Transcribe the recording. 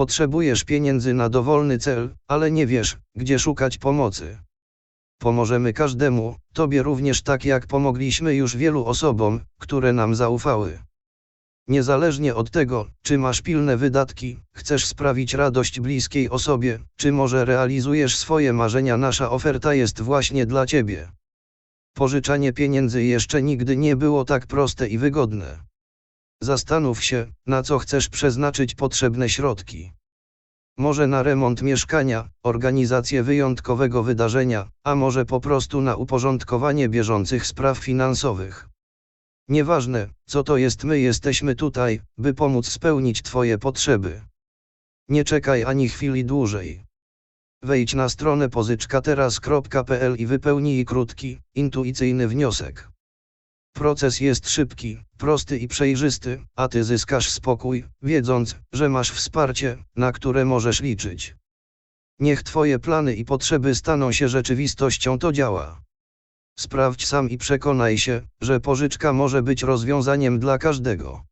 Potrzebujesz pieniędzy na dowolny cel, ale nie wiesz, gdzie szukać pomocy. Pomożemy każdemu, Tobie również tak jak pomogliśmy już wielu osobom, które nam zaufały. Niezależnie od tego, czy masz pilne wydatki, chcesz sprawić radość bliskiej osobie, czy może realizujesz swoje marzenia, nasza oferta jest właśnie dla Ciebie. Pożyczanie pieniędzy jeszcze nigdy nie było tak proste i wygodne. Zastanów się, na co chcesz przeznaczyć potrzebne środki. Może na remont mieszkania, organizację wyjątkowego wydarzenia, a może po prostu na uporządkowanie bieżących spraw finansowych. Nieważne, co to jest, my jesteśmy tutaj, by pomóc spełnić Twoje potrzeby. Nie czekaj ani chwili dłużej. Wejdź na stronę pożyczkateraz.pl i wypełnij krótki, intuicyjny wniosek. Proces jest szybki, prosty i przejrzysty, a ty zyskasz spokój, wiedząc, że masz wsparcie, na które możesz liczyć. Niech Twoje plany i potrzeby staną się rzeczywistością, to działa. Sprawdź sam i przekonaj się, że pożyczka może być rozwiązaniem dla każdego.